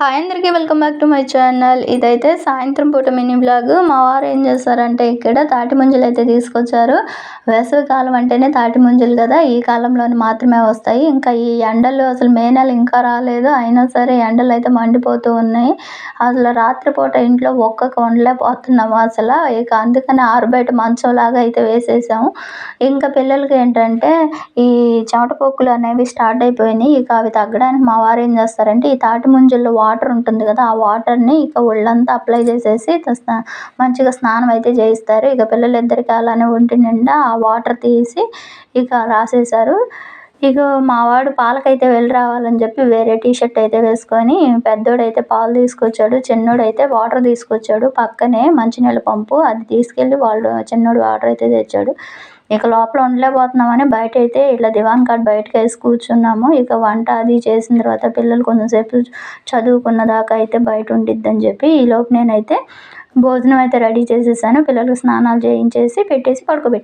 Hi అందరికీ welcome back to my channel. ఇదైతే సాయంత్రం పూట మినీ బ్లాగ్. మా వారు ఏం చేస్తారంటే ఇక్కడ తాటి ముంజలు అయితే తీసుకొచ్చారు. వేసవి కాలం అంటేనే తాటి ముంజలు కదా. ఈ కాలంలోనే మాత్రమే వస్తాయి. ఇంకా ఈ ఎండలు అసలు మే నెల ఇంకా రాలేదు. అయినా సరే ఎండలు అయితే మండిపోతూ ఉన్నాయి. అసలు రాత్రిపూట ఇంట్లో ఒక్కక ఉండలేకపోతున్నాము అసలు. ఇక అందుకని ఆరుబయట మంచంలాగా అయితే వేసేసాము. ఇంకా పిల్లలకి ఏంటంటే ఈ చెమట పొక్కులు అనేవి స్టార్ట్ అయిపోయినాయి. ఇక అవి తగ్గడానికి మా వారు ఏం చేస్తారంటే ఈ తాటి ముంజల్లో వాటర్ ఉంటుంది కదా ఆ వాటర్ని ఇక ఒళ్ళంతా అప్లై చేసేసి మంచిగా స్నానం అయితే చేయిస్తారు. ఇక పిల్లలిద్దరికి అలానే ఒంటి నిండా ఆ వాటర్ తీసి ఇక రాసేసారు ఇక మావాడు పాలకైతే వెళ్ళి రావాలని చెప్పి వేరే టీ షర్ట్ అయితే వేసుకొని పెద్దోడైతే పాలు తీసుకొచ్చాడు చిన్నోడైతే వాటర్ తీసుకొచ్చాడు. పక్కనే మంచినీళ్ళ పంపు అది తీసుకెళ్ళి వాళ్ళు చిన్నోడు వాటర్ అయితే తెచ్చాడు. ఇక లోపల ఉండలేకపోతున్నామని బయట అయితే ఇట్లా దివాన్ కార్డ్ బయటకు వేసి కూర్చున్నాము. ఇక వంట అది చేసిన తర్వాత పిల్లలు కొంచెంసేపు చదువుకున్న దాకా అయితే బయట ఉండిద్దని చెప్పి ఈలోపు నేనైతే భోజనం అయితే రెడీ చేసేసాను. పిల్లలకు స్నానాలు చేయించేసి పెట్టేసి పడుకోబెట్టి